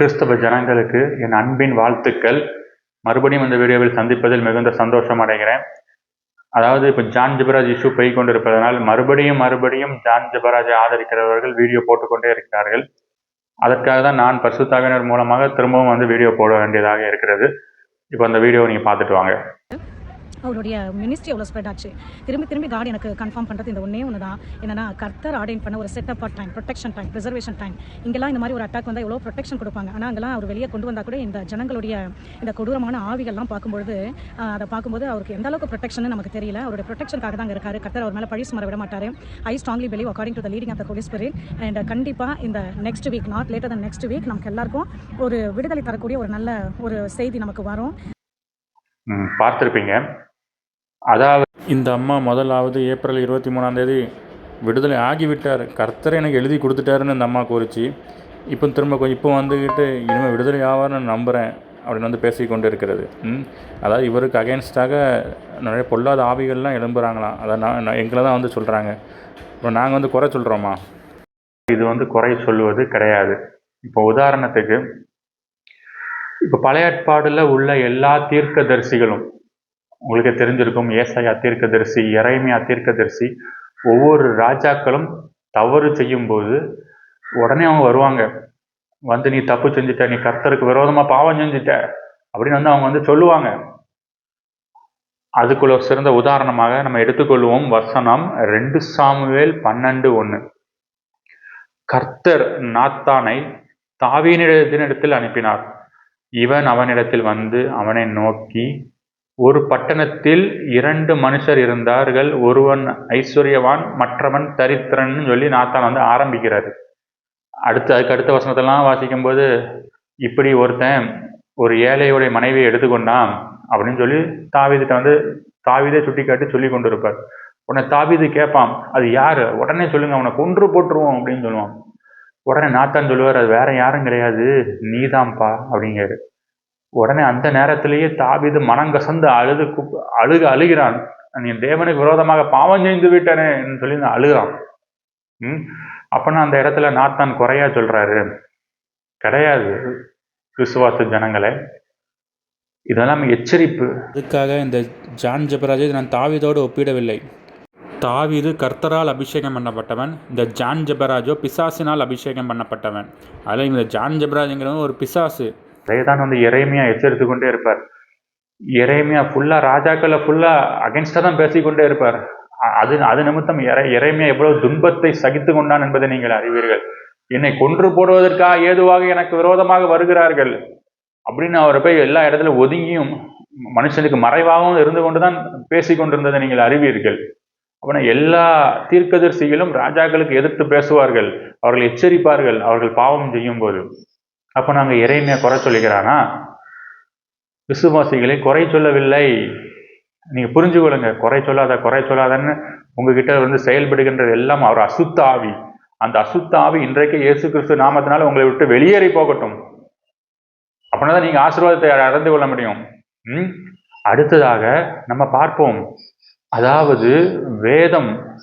கிறிஸ்தவ ஜனங்களுக்கு என் அன்பின் வாழ்த்துக்கள். மறுபடியும் இந்த வீடியோவில் சந்திப்பதில் மிகுந்த சந்தோஷம் அடைகிறேன். அதாவது இப்போ ஜான் ஜிபராஜ் இஷ்யூ போய் கொண்டிருப்பதனால் மறுபடியும் மறுபடியும் ஜான் ஜிபராஜை ஆதரிக்கிறவர்கள் வீடியோ போட்டுக்கொண்டே இருக்கிறார்கள். அதற்காக தான் நான் பரிசுத்தாவினர் மூலமாக திரும்பவும் வந்து வீடியோ போட வேண்டியதாக இருக்கிறது. இப்போ அந்த வீடியோவை நீங்கள் பார்த்துட்டு வாங்க. அவருடைய மினிஸ்ட்ரி அவ்வளோ ஸ்ப்ரெட் ஆச்சு? திரும்பி திரும்பி காட் எனக்கு கன்ஃபார்ம் பண்ணுறது இந்த ஒன்றே ஒன்று தான் என்னன்னா கர்த்தர் ஆர்டைன் பண்ண ஒரு setup of time protection time preservation time இங்கெல்லாம் இந்த மாதிரி ஒரு அட்டாக் வந்தால் எவ்வளோ ப்ரொடெக்ஷன் கொடுப்பாங்க. ஆனால் அங்கெல்லாம் அவர் வெளியே கொண்டு வந்தால் கூட இந்த ஜனங்களுடைய இந்த கொடூரமான ஆவிகள்லாம் பார்க்கும்பொழுது அதை பார்க்கும்போது அவருக்கு எந்த அளவுக்கு ப்ரொடெக்ஷன் நமக்கு தெரியல. அவருடைய ப்ரொடெக்ஷனுக்காக தான் இருக்காரு. கர்த்தர் அவர் மேலே பழி சுமர விட மாட்டார். I strongly believe according to the leading of the Holy Spirit and கண்டிப்பாக இந்த next week not later than next week நமக்கு எல்லாருக்கும் ஒரு விடுதலை தரக்கூடிய ஒரு நல்ல ஒரு செய்தி நமக்கு வரும். பார்த்துருப்பீங்க. அதாவது இந்த அம்மா முதலாவது ஏப்ரல் இருபத்தி மூணாம் தேதி விடுதலை ஆகிவிட்டார். கர்த்தர் எனக்கு எழுதி கொடுத்துட்டாருன்னு இந்த அம்மா கூறிச்சு. இப்போ திரும்ப கொஞ்சம் இப்போ வந்துக்கிட்டு இனிமேல் விடுதலை ஆவார்னு நம்புகிறேன் அப்படின்னு வந்து பேசி கொண்டு இருக்கிறது அதாவது இவருக்கு அகேன்ஸ்டாக நிறைய பொல்லாத ஆவிகள்லாம் எழும்புறாங்களாம். அதை நான் நான் எங்களை தான் வந்து சொல்கிறாங்க இப்போ நாங்கள் வந்து குறை சொல்கிறோமா இது வந்து குறை சொல்லுவது கிடையாது. இப்போ உதாரணத்துக்கு இப்போ பழைய ஏற்பாடுல உள்ள எல்லா தீர்க்கதரிசிகளும் உங்களுக்கு தெரிஞ்சிருக்கும் ஏசாயா தீர்க்கதரிசி இறைமையா தீர்க்கதரிசி ஒவ்வொரு ராஜாக்களும் தவறு செய்யும்போது உடனே அவங்க வருவாங்க. வந்து நீ தப்பு செஞ்சுட்ட நீ கர்த்தருக்கு விரோதமா பாவம் செஞ்சுட்ட அப்படின்னு வந்து அவங்க வந்து சொல்லுவாங்க. அதுக்குள்ள ஒரு சிறந்த உதாரணமாக நம்ம எடுத்துக்கொள்வோம். வசனம் ரெண்டு சாமுவேல் பன்னெண்டு ஒன்று கர்த்தர் நாத்தானை தாவீனிடத்தினிடத்தில் அனுப்பினார். இவன் அவனிடத்தில் வந்து அவனை நோக்கி ஒரு பட்டணத்தில் இரண்டு மனுஷர் இருந்தார்கள். ஒருவன் ஐஸ்வர்யவான் மற்றவன் தரித்திரன் சொல்லி நாத்தான் வந்து ஆரம்பிக்கிறாரு. அடுத்து அதுக்கு அடுத்த வசனத்தெல்லாம் வாசிக்கும்போது இப்படி ஒருத்தன் ஒரு ஏழையுடைய மனைவியை எடுத்துக்கொண்டான் அப்படின்னு சொல்லி தாவிதிட்ட வந்து தாவிதே சுட்டி காட்டி சொல்லி கொண்டு இருப்பார் உடனே தாவிது கேட்பான் அது யாரு? உடனே சொல்லுங்க அவனை கொன்று போட்டுருவோம் அப்படின்னு சொல்லுவான். உடனே நாத்தான் சொல்லுவார் அது வேற யாரும் கிடையாது. நீதான்ப்பா அப்படிங்கிறாரு. உடனே அந்த நேரத்திலேயே தாவிது மனங்கசந்து அழுது குப் அழுக அழுகிறான். நீ தேவனுக்கு விரோதமாக பாவம் செய்து விட்டனே சொல்லி நான் அழுகிறான். ம்? அப்பனா அந்த இடத்துல நாத்தான் குறையா சொல்றாரு. கிடையாது விசுவாச ஜனங்களே. இதெல்லாம் எச்சரிப்பு. அதுக்காக இந்த ஜான் ஜெபராஜை நான் தாவீதோடு ஒப்பிடவில்லை. தாவீது கர்த்தரால் அபிஷேகம் பண்ணப்பட்டவன். இந்த ஜான் ஜெபராஜோ பிசாசினால் அபிஷேகம் பண்ணப்பட்டவன். அதில் இந்த ஜான் ஜபராஜுங்கிறவன் ஒரு பிசாசு. தான் வந்து இறைமையா எச்சரித்து கொண்டே இருப்பார். இறைமையா ஃபுல்லா ராஜாக்களை ஃபுல்லா அகென்ஸ்டா தான் பேசிக்கொண்டே இருப்பார். அது அது நிமித்தம் இறை இறைமையா எவ்வளவு துன்பத்தை சகித்து கொண்டான் என்பதை நீங்கள் அறிவீர்கள். என்னை கொன்று போடுவதற்காக ஏதுவாக எனக்கு விரோதமாக வருகிறார்கள் அப்படின்னு அவரை போய் எல்லா இடத்துல ஒதுங்கியும் மனுஷனுக்கு மறைவாகவும் இருந்து கொண்டுதான் பேசி கொண்டிருந்ததை நீங்கள் அறிவீர்கள். அப்படின்னா எல்லா தீர்க்கதரிசிகளும் ராஜாக்களுக்கு எதிர்த்து பேசுவார்கள். அவர்கள் எச்சரிப்பார்கள். அவர்கள் பாவம் செய்யும் போது. அப்போ நாங்கள் இறைமையா குறை சொல்லிக்கிறானா? விசுவாசிகளை குறை சொல்லவில்லை. நீங்கள் புரிஞ்சு கொள்ளுங்க குறை சொல்லாத குறை சொல்லாதன்னு உங்ககிட்ட வந்து செயல்படுகின்றது எல்லாம் அவர் அசுத்த ஆவி. அந்த அசுத்த ஆவி இன்றைக்கு இயேசு கிறிஸ்து நாமத்தினால உங்களை விட்டு வெளியேறி போகட்டும். அப்படின்னா தான் நீங்கள் ஆசீர்வாதத்தை அடைந்து கொள்ள முடியும். ம்? அடுத்ததாக நம்ம பார்ப்போம். அதாவது வேதம்.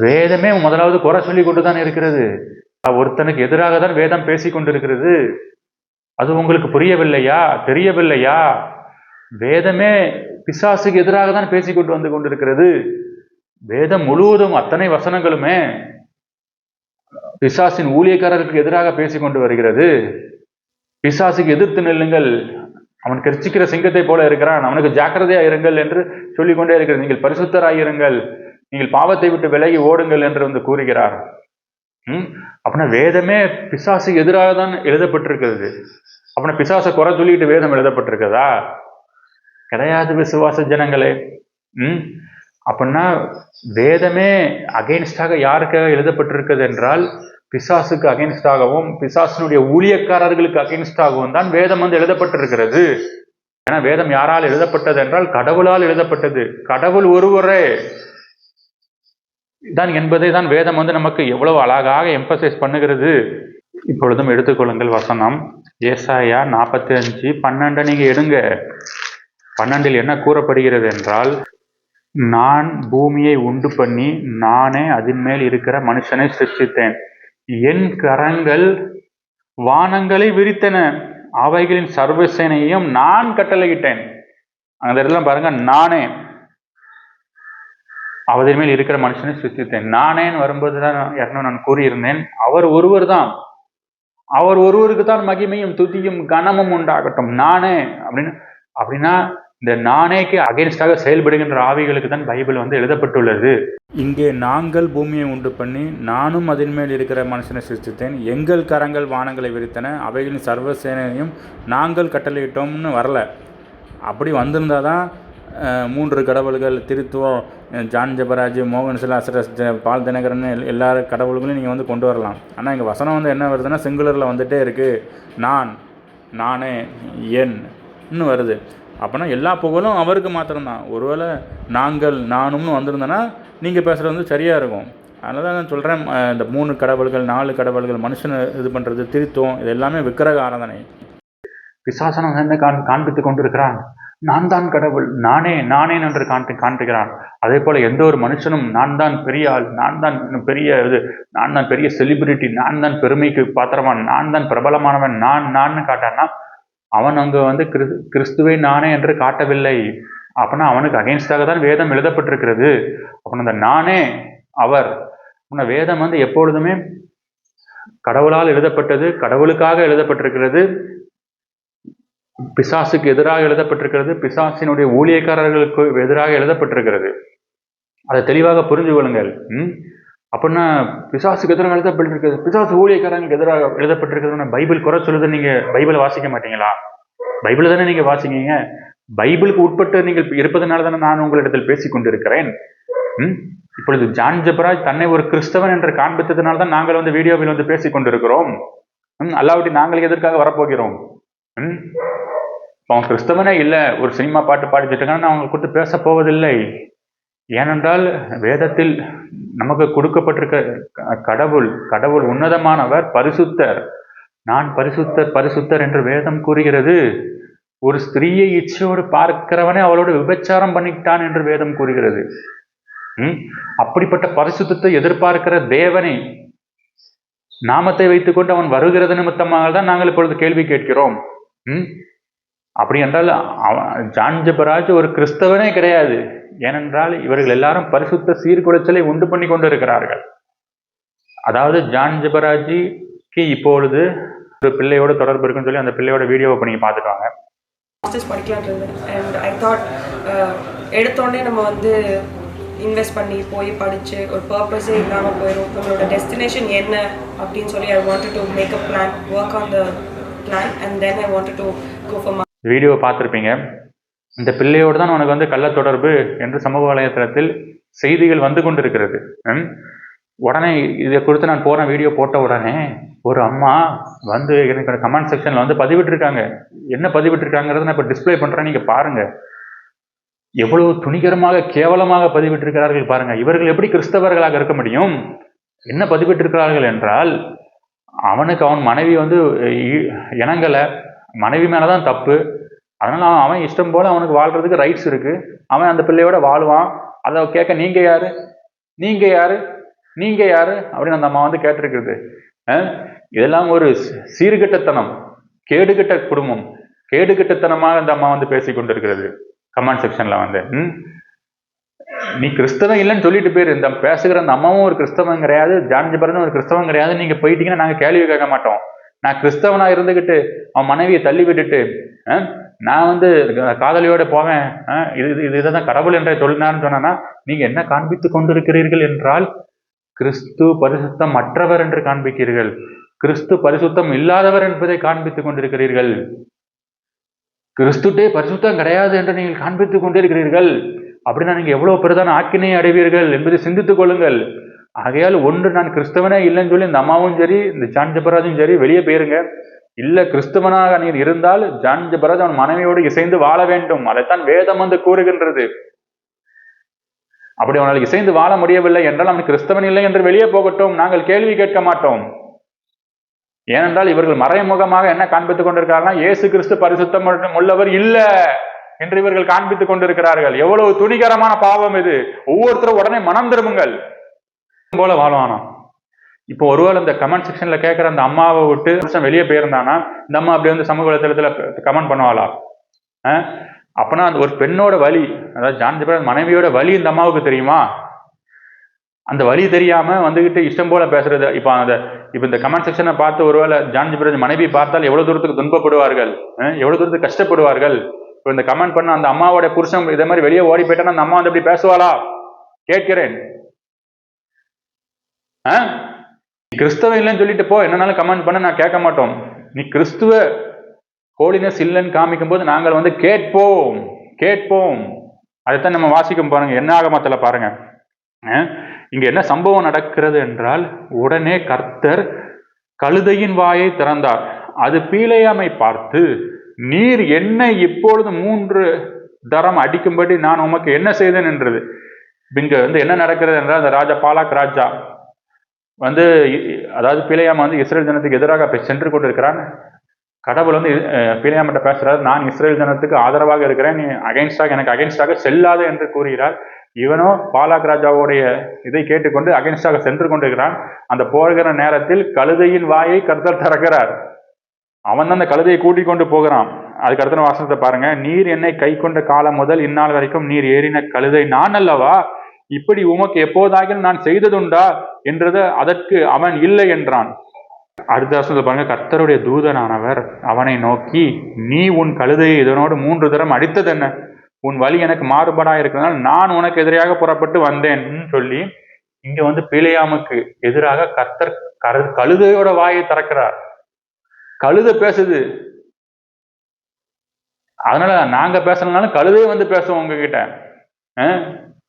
வேதமே முதலாவது குறை சொல்லி கொண்டு தான் இருக்கிறது. ஒருத்தனுக்கு எதிராக தான் வேதம் பேசிக் கொண்டிருக்கிறது. அது உங்களுக்கு புரியவில்லையா? தெரியவில்லையா? வேதமே பிசாசுக்கு எதிராக தான் பேசிக்கொண்டு வந்து கொண்டிருக்கிறது. வேதம் முழுவதும் அத்தனை வசனங்களுமே பிசாசின் ஊழியக்காரருக்கு எதிராக பேசிக்கொண்டு வருகிறது. பிசாசுக்கு எதிர்த்து நில்லுங்கள். அவன் கெர்ச்சிக்கிற சிங்கத்தை போல இருக்கிறான். அவனுக்கு ஜாக்கிரதையா இருங்கள் என்று சொல்லிக்கொண்டே இருக்கிறது நீங்கள் பரிசுத்தராயிருங்கள். நீங்கள் பாவத்தை விட்டு விலகி ஓடுங்கள் என்று வந்து கூறுகிறார். அப்படின்னா வேதமே பிசாசுக்கு எதிராக தான் எழுதப்பட்டிருக்கிறது. அப்படின்னா பிசாசை குறை சொல்லிட்டு வேதம் எழுதப்பட்டிருக்குதா கிடையாது விசுவாச ஜனங்களே. ம்? அப்படின்னா வேதமே அகெயின்ஸ்டாக யாருக்காக எழுதப்பட்டிருக்கிறது என்றால் பிசாசுக்கு அகெயின்ஸ்டாகவும் பிசாசினுடைய ஊழியக்காரர்களுக்கு அகைன்ஸ்டாகவும் தான் வேதம் வந்து எழுதப்பட்டிருக்கிறது. ஏன்னா வேதம் யாரால் எழுதப்பட்டது என்றால் கடவுளால் எழுதப்பட்டது. கடவுள் ஒருவரே. தான் என்பதை தான் வேதம் வந்து நமக்கு எவ்வளவு அழகாக எம்பசைஸ் பண்ணுகிறது. இப்பொழுதும் எடுத்துக்கொள்ளுங்கள் வசனம். ஏசாயா நாற்பத்தி அஞ்சு பன்னெண்டை நீங்கள் எடுங்க. பன்னெண்டில் என்ன கூறப்படுகிறது என்றால் நான் பூமியை உண்டு பண்ணி நானே அதன் மேல் இருக்கிற மனுஷனை சிருஷ்டித்தேன். என் கரங்கள் வானங்களை விரித்தன. அவைகளின் சர்வசேனையும் நான் கட்டளையிட்டேன். அந்த இடத்துல பாருங்க நானே. அவதின் மேல் இருக்கிற மனுஷனை சிருஷ்டித்தேன். நானேன்னு வரும்போது தான் ஏற்கனவே நான் கூறியிருந்தேன். அவர் ஒருவர் தான் அவர் ஒருவருக்கு தான் மகிமையும் துதியும் கனமும் உண்டாகட்டும். நானே அப்படின்னு அப்படின்னா இந்த நானேக்கு அகேன்ஸ்டாக செயல்படுகின்ற ஆவிகளுக்கு தான் பைபிள் வந்து எழுதப்பட்டுள்ளது. இங்கே நாங்கள் பூமியை உண்டு பண்ணி நானும் அதன் மேல் இருக்கிற மனுஷனை சிருஷ்டித்தேன். எங்கள் கரங்கள் வானங்களை விரித்தன அவைகளின் சர்வசேனையும் நாங்கள் கட்டளையிட்டோம்னு வரல. அப்படி வந்திருந்தால் தான் மூன்று கடவுள்கள் திருத்துவம் ஜான் ஜபராஜ் மோகன் சிலாசரஸ் ஜ- பால் தினகரன் எல்லா கடவுள்களையும் நீங்கள் வந்து கொண்டு வரலாம். ஆனால் இங்கே வசனம் வந்து என்ன வருதுன்னா சிங்குலரில் வந்துகிட்டே இருக்குது நான் நானே என் இன்னும் வருது. அப்போனா எல்லா புகழும் அவருக்கு மாத்திரம்தான். ஒருவேளை நாங்கள் நானும்னு வந்திருந்தேன்னா நீங்கள் பேசுகிறது வந்து சரியாக இருக்கும். அதனால தான் நான் சொல்கிறேன் இந்த மூணு கடவுள்கள் நாலு கடவுள்கள் மனுஷனை இது பண்ணுறது திருத்துவம் இது எல்லாமே விக்கிரக ஆராதனை. பிசாசனம் என்ன காண் காண்பித்துக் கொண்டிருக்கிறான். நான் தான் கடவுள் நானே நானே என்று காண்பி காண்பிக்கிறான். அதே போல எந்த ஒரு மனுஷனும் நான் தான் பெரிய ஆள் நான் தான் பெரிய இது நான் தான் பெரிய செலிபிரிட்டி நான் தான் பெருமைக்கு பாத்திரவான் நான் தான் பிரபலமானவன் நான் நான் காட்டான்னா அவன் அங்கே வந்து கிறிஸ் கிறிஸ்துவை நானே என்று காட்டவில்லை. அப்படின்னா அவனுக்கு அகைன்ஸ்டாக தான் வேதம் எழுதப்பட்டிருக்கிறது. அப்படின்னு அந்த நானே அவர். உன்னை வேதம் வந்து எப்பொழுதுமே கடவுளால் எழுதப்பட்டது கடவுளுக்காக எழுதப்பட்டிருக்கிறது. பிசாசுக்கு எதிராக எழுதப்பட்டிருக்கிறது. பிசாசினுடைய ஊழியக்காரர்களுக்கு எதிராக எழுதப்பட்டிருக்கிறது. அதை தெளிவாக புரிஞ்சு கொள்ளுங்கள். ம்? அப்படின்னா பிசாசுக்கு எதிராக எழுதப்பட்டிருக்கிறது. பிசாசு ஊழியக்காரங்களுக்கு எதிராக எழுதப்பட்டிருக்கிறதுன்னு பைபிள் குறை சொல்லுது நீங்க பைபிளை வாசிக்க மாட்டீங்களா? பைபிள் தானே நீங்க வாசிக்கீங்க பைபிளுக்கு உட்பட்டு நீங்கள் இருப்பதனால தானே நான் உங்களிடத்தில் பேசிக் கொண்டிருக்கிறேன் ம்? இப்பொழுது ஜான் ஜெபராஜ் தன்னை ஒரு கிறிஸ்தவன் என்று காண்பித்ததுனால தான் நாங்கள் வந்து வீடியோவில் வந்து பேசிக் கொண்டிருக்கிறோம் ம்? அல்லாவிட்டு நாங்கள் எதற்காக வரப்போகிறோம்? ம்? அவன் கிறிஸ்தவனே இல்லை ஒரு சினிமா பாட்டு பாடிட்டு இருக்கான்னு நான் அவங்க கொடுத்து பேச போவதில்லை. ஏனென்றால் வேதத்தில் நமக்கு கொடுக்கப்பட்டிருக்க கடவுள் கடவுள் உன்னதமானவர் பரிசுத்தர். நான் பரிசுத்தர் பரிசுத்தர் என்று வேதம் கூறுகிறது. ஒரு ஸ்திரீயை இச்சையோடு பார்க்கிறவனே அவளோடு விபச்சாரம் பண்ணிட்டான் என்று வேதம் கூறுகிறது. ம்? அப்படிப்பட்ட பரிசுத்தத்தை எதிர்பார்க்கிற தேவனை நாமத்தை வைத்துக்கொண்டு அவன் வருகிறது நிமித்தமாக தான் நாங்கள் இப்பொழுது கேள்வி கேட்கிறோம். ம்? அப்படி என்றால் அவன் ஜான் ஜெபராஜ் ஒரு கிறிஸ்தவனே கிடையாது. ஏனென்றால் இவர்கள் எல்லாரும் பரிசுத்த சீர்குலைச்சலை உண்டு பண்ணி கொண்டிருக்கிறார்கள். அதாவது ஜான்ஜபராஜிக்கு இப்பொழுது ஒரு பிள்ளையோட தொடர்பு இருக்குன்னு சொல்லி அந்த பிள்ளையோட வீடியோவை பண்ணி பார்த்துக்குவாங்க மாஸ்டர்ஸ் அண்ட் ஐ தாட் எடுத்தோடனே நம்ம வந்து இன்வெஸ்ட் பண்ணி போய் படித்து ஒரு பர்பஸே இல்லாமல் போயிடும் நம்மளோட டெஸ்டினேஷன் என்ன அப்படின்னு சொல்லி I want to make a plan work on the plan and then I want to go for வீடியோவை பார்த்துருப்பீங்க. இந்த பிள்ளையோடு தான் உனக்கு வந்து கள்ள தொடர்பு என்று சமூக வலைதளத்தில் செய்திகள் வந்து கொண்டிருக்கிறது. ம்? உடனே இதை குறித்து நான் போன வீடியோ போட்ட உடனே ஒரு அம்மா வந்து எனக்கு கமெண்ட் செக்ஷனில் வந்து பதிவிட்டிருக்காங்க. என்ன பதிவிட்டிருக்காங்கிறத நான் இப்போ டிஸ்ப்ளே பண்ணுறேன் நீங்கள் பாருங்க. எவ்வளவு துணிகரமாக கேவலமாக பதிவிட்டிருக்கிறார்கள் பாருங்க. இவர்கள் எப்படி கிறிஸ்தவர்களாக இருக்க முடியும்? என்ன பதிவிட்டிருக்கிறார்கள் என்றால் அவனுக்கு அவன் மனைவி வந்து இ- இணங்கலை. மனைவி மேலே தான் தப்பு. அதனால் அவன் அவன் இஷ்டம் போல் அவனுக்கு வாழ்கிறதுக்கு ரைட்ஸ் இருக்குது அவன் அந்த பிள்ளையோட வாழ்வான். அதை கேட்க நீங்கள் யார்? நீங்கள் யார்? நீங்கள் யார்? அப்படின்னு அந்த அம்மா வந்து கேட்டிருக்கிறது. இதெல்லாம் ஒரு சீர்கிட்டத்தனம். கேடுகிட்ட குடும்பம். கேடுகிட்டத்தனமாக அந்த அம்மா வந்து பேசி கொண்டிருக்கிறது. கமெண்ட் செக்ஷனில் வந்து. ம்? நீ கிறிஸ்தவன் இல்லைன்னு சொல்லிட்டு போயிரு. இந்த பேசுகிற அந்த அம்மாவும் ஒரு கிறிஸ்தவன் கிடையாது. ஜான் ஒரு கிறிஸ்தவன் கிடையாது. நீங்கள் போயிட்டீங்கன்னா நாங்கள் கேள்வி கேட்க மாட்டோம். நான் கிறிஸ்தவனா இருந்துகிட்டு அவன் மனைவியை தள்ளி விட்டுட்டு நான் வந்து காதலியோட போவேன் இது இது- இதுதான் கடவுள் என்ற சொல்லினான்னு சொன்னா நீங்க என்ன காண்பித்துக் கொண்டிருக்கிறீர்கள் என்றால் கிறிஸ்து பரிசுத்தம் மற்றவர் என்று காண்பிக்கிறீர்கள். கிறிஸ்து பரிசுத்தம் இல்லாதவர் என்பதை காண்பித்துக் கொண்டிருக்கிறீர்கள். கிறிஸ்துட்டே பரிசுத்தம் கிடையாது என்று நீங்கள் காண்பித்துக் கொண்டிருக்கிறீர்கள். அப்படின்னா நீங்க எவ்வளவு பெரிதான ஆக்கினை அடைவீர்கள் என்பதை சிந்தித்துக் கொள்ளுங்கள். ஆகையால் ஒன்று நான் கிறிஸ்தவனே இல்லைன்னு சொல்லி இந்த அம்மாவும் சரி இந்த ஜான் ஜபராஜும் சரி வெளியே போயிருங்க. இல்ல கிறிஸ்தவனாக நீர் இருந்தால் ஜான் ஜபராஜ் அவன் மனைவியோடு இசைந்து வாழ வேண்டும். அதைத்தான் வேதம் வந்து கூறுகின்றது. அப்படி அவனால் இசைந்து வாழ முடியவில்லை என்றால் அவன் கிறிஸ்தவன் இல்லை என்று வெளியே போகட்டும். நாங்கள் கேள்வி கேட்க மாட்டோம். ஏனென்றால் இவர்கள் மறைமுகமாக என்ன காண்பித்துக் கொண்டிருக்கிறார்கள் இயேசு கிறிஸ்து பரிசுத்தம் உள்ளவர் இல்ல என்று இவர்கள் காண்பித்துக் கொண்டிருக்கிறார்கள். எவ்வளவு துணிகரமான பாவம் இது. ஒவ்வொருத்தரும் உடனே மனம் திரும்புங்கள். போல வாழவானோம். இப்போ ஒருவேளை இந்த கமெண்ட் செக்ஷன்ல கேட்குற அந்த அம்மாவை விட்டு புருஷன் வெளியே போயிருந்தானா இந்த அம்மா அப்படி வந்து சமூக வலைத்தளத்தில் கமெண்ட் பண்ணுவாளா? அஹ்? அப்பனா அந்த ஒரு பெண்ணோட வலி அதாவது ஜான் ஜெபராஜ் மனைவியோட வலி இந்த அம்மாவுக்கு தெரியுமா? அந்த வழி தெரியாம வந்துகிட்டு இஷ்டம் போல பேசுறது. இப்போ அந்த இப்போ இந்த கமெண்ட் செக்ஷனை பார்த்து ஒருவேளை ஜான் ஜிப்ரஜ் மனைவி பார்த்தால் எவ்வளவு தூரத்துக்கு துன்பப்படுவார்கள்? எவ்வளவு தூரத்துக்கு கஷ்டப்படுவார்கள்? இப்போ இந்த கமெண்ட் பண்ண அந்த அம்மாவோட புருஷன் இதே மாதிரி வெளியே ஓடி போயிட்டானா அந்த அம்மா வந்து அப்படி பேசுவாளா? கேட்கிறேன். ஆ? நீ கிறிஸ்தவ இல்லைன்னு சொல்லிட்டு போ. என்னனாலும் கமெண்ட் பண்ண நான் கேட்க மாட்டோம். நீ கிறிஸ்துவ ஹோலினஸ் இல்லைன்னு காமிக்கும் போது நாங்கள் வந்து கேட்போம். கேட்போம். அதைத்தான் நம்ம வாசிக்கும் பாருங்க. என்ன ஆகமத்துல பாருங்க. இங்க என்ன சம்பவம் நடக்கிறது என்றால் உடனே கர்த்தர் கழுதையின் வாயை திறந்தார். அது பீலையாமை பார்த்து நீர் என்னை இப்பொழுது மூன்று தரம் அடிக்கும்படி நான் உமக்கு என்ன செய்தேன்? என்றது. இங்க வந்து என்ன நடக்கிறது என்றால் அந்த ராஜா பாலாக் ராஜா வந்து அதாவது பிழையாம வந்து இஸ்ரேல் ஜனத்துக்கு எதிராக பே- சென்று கொண்டிருக்கிறான். கடவுள் வந்து பிழையாமட்ட பேசுறாரு. நான் இஸ்ரேல் ஜனத்துக்கு ஆதரவாக இருக்கிறேன். நீ அகைன்ஸ்டாக எனக்கு அகைன்ஸ்டாக செல்லாத என்று கூறுகிறார். இவனோ பாலாக் ராஜாவுடைய இதை கேட்டுக்கொண்டு அகைன்ஸ்டாக சென்று கொண்டிருக்கிறான். அந்த போகிற நேரத்தில் கழுதையின் வாயை கர்த்தர் திறக்கிறார். அவன் தான் அந்த கழுதையை கூட்டிக் கொண்டு போகிறான். அதுக்கு அடுத்த வாசனத்தை பாருங்க. நீர் என்னை கை கொண்ட காலம் முதல் இந்நாள் வரைக்கும் நீர் ஏறின கழுதை நான் அல்லவா? இப்படி உமக்கு எப்போதாக நான் செய்ததுண்டா? என்றது அதற்கு அவன் இல்லை என்றான். அடுத்த பாருங்க கர்த்தருடைய தூதனானவர் அவனை நோக்கி நீ உன் கழுதையை இதனோடு மூன்று தரம் அடித்தது என்ன? உன் வழி எனக்கு மாறுபாடா இருக்கிறதுனால நான் உனக்கு எதிராக புறப்பட்டு வந்தேன் சொல்லி இங்க வந்து பிழையாமுக்கு எதிராக கர்த்தர் கரு- கழுதையோட வாயை திறக்கிறார். கழுதை பேசுது. அதனால நாங்க பேசணும்னாலும் கழுதையே வந்து பேசுவோம் உங்ககிட்ட.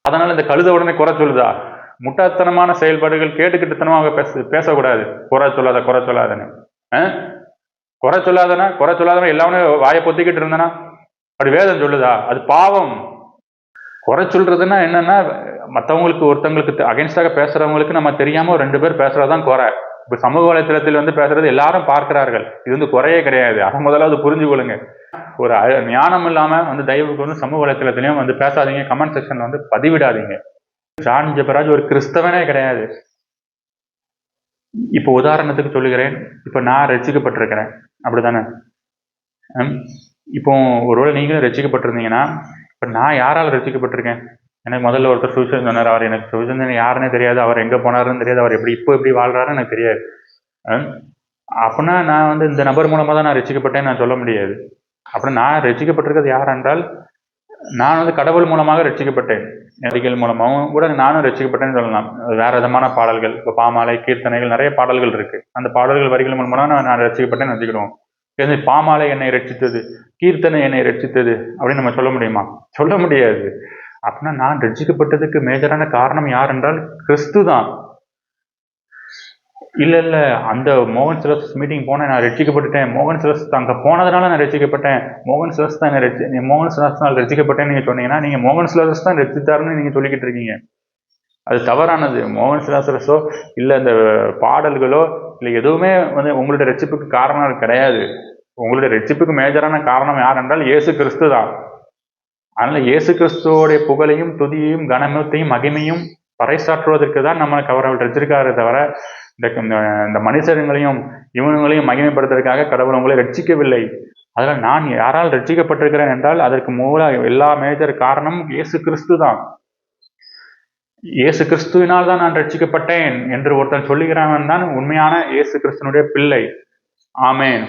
அதனால் இந்த கழுத உடனே குறை சொல்லுதா? முட்டாத்தனமான செயல்பாடுகள் கேட்டுக்கிட்டுத்தனமாக பேச பேசக்கூடாது. குறை சொல்லாத குறை சொல்லாதன்னு. குறை சொல்லாதனா குறை சொல்லாதவன் எல்லாமே வாயை பொத்திக்கிட்டு இருந்தானா? அப்படி வேதம் சொல்லுதா? அது பாவம். குறை சொல்றதுன்னா என்னன்னா மற்றவங்களுக்கு ஒருத்தவங்களுக்கு அகைன்ஸ்டாக பேசுறவங்களுக்கு நம்ம தெரியாம ரெண்டு பேர் பேசுறதுதான் குறை. இப்ப சமூக வலைத்தளத்தில் வந்து பேசுறது எல்லாரும் பார்க்கிறார்கள். இது வந்து குறையே கிடையாது. அதை முதலாவது புரிஞ்சு கொள்ளுங்க. ஒரு ஞானம் இல்லாம வந்து தயவுக்கு வந்து சமூக வலைத்தளத்திலையும் வந்து பேசாதீங்க. கமெண்ட் செக்ஷன்ல வந்து பதிவிடாதீங்க. ஜான் ஜெபராஜ் ஒரு கிறிஸ்தவனே கிடையாது. இப்போ உதாரணத்துக்கு சொல்லுகிறேன். இப்போ நான் ரசிக்கப்பட்டிருக்கிறேன். அப்படிதானே இப்போ ஒருவேளை நீங்களும் ரசிக்கப்பட்டிருந்தீங்கன்னா இப்போ நான் யாரால் ரசிக்கப்பட்டிருக்கேன்? எனக்கு முதல்ல ஒருத்தர் சுவிசேஷன் சொன்னார் அவர் எனக்கு சுவிசேஷன் யாருன்னே தெரியாது. அவர் எங்கே போனாருன்னு தெரியாது. அவர் எப்படி இப்போ எப்படி வாழ்றாருன்னு எனக்கு தெரியாது. அப்படின்னா நான் வந்து இந்த நபர் மூலமாக தான் நான் ரசிக்கப்பட்டேன்னு நான் சொல்ல முடியாது. அப்புறம் நான் ரசிக்கப்பட்டிருக்கிறது யார் என்றால் நான் வந்து கடவுள் மூலமாக ரட்சிக்கப்பட்டேன் நடிகள் மூலமாகவும் கூட நானும் ரட்சிக்கப்பட்டேன்னு சொல்லலாம். வேற விதமான பாடல்கள் இப்போ பாமாலை கீர்த்தனைகள் நிறைய பாடல்கள் இருக்கு. அந்த பாடல்கள் வரிகள் மூலமாக நான் நான் ரசிக்கப்பட்டேன்னு வச்சுக்கிடுவோம் இது பாமாலை என்னை ரட்சித்தது கீர்த்தனை என்னை ரட்சித்தது அப்படின்னு நம்ம சொல்ல முடியுமா? சொல்ல முடியாது. அப்படின்னா நான் ரட்சிக்கப்பட்டதுக்கு மேஜரான காரணம் யார் என்றால் கிறிஸ்து தான் இல்லை இல்லை அந்த மோகன் சிலஸ் மீட்டிங் போனேன் நான் ரட்சிக்கப்பட்டுட்டேன். மோகன் சிலஸ் அங்கே போனதுனால நான் ரட்சிக்கப்பட்டேன். மோகன் சிலஸ் தான் என்ன ரட்சி நீ மோகன் சிலஸ்னால் ரட்சிக்கப்பட்டேன்னு நீங்கள் சொன்னீங்கன்னா நீங்கள் மோகன் சிலஸ் தான் ரட்சித்தாருன்னு நீங்கள் சொல்லிக்கிட்டு இருக்கீங்க. அது தவறானது. மோகன் சிலாசரஸோ இல்லை இந்த பாடல்களோ இல்லை எதுவுமே வந்து உங்களுடைய ரட்சிப்புக்கு காரணம் கிடையாது. உங்களுடைய ரட்சிப்புக்கு மேஜரான காரணம் யார் என்றால் இயேசு கிறிஸ்து தான் அதனால இயேசு கிறிஸ்துவோடைய புகழையும் துதியையும் கனமத்தையும் மகிமையும் பறைசாற்றுவதற்கு தான் நம்மளுக்கு அவர் அவர் ரச்சிருக்காரு தவிர இந்த இந்த- இந்த மனுஷங்களையும் இவங்களையும் மகிமைப்படுத்துவதற்காக கடவுள் உங்களை ரட்சிக்கவில்லை. அதனால் நான் யாரால் ரட்சிக்கப்பட்டிருக்கிறேன் என்றால் அதற்கு மூல எல்லா மேஜர் காரணம் இயேசு கிறிஸ்து தான் இயேசு கிறிஸ்துவினால் தான் நான் ரட்சிக்கப்பட்டேன் என்று ஒருத்தன் சொல்லுகிறவன் தான் உண்மையான இயேசு கிறிஸ்துனுடைய பிள்ளை. ஆமேன்.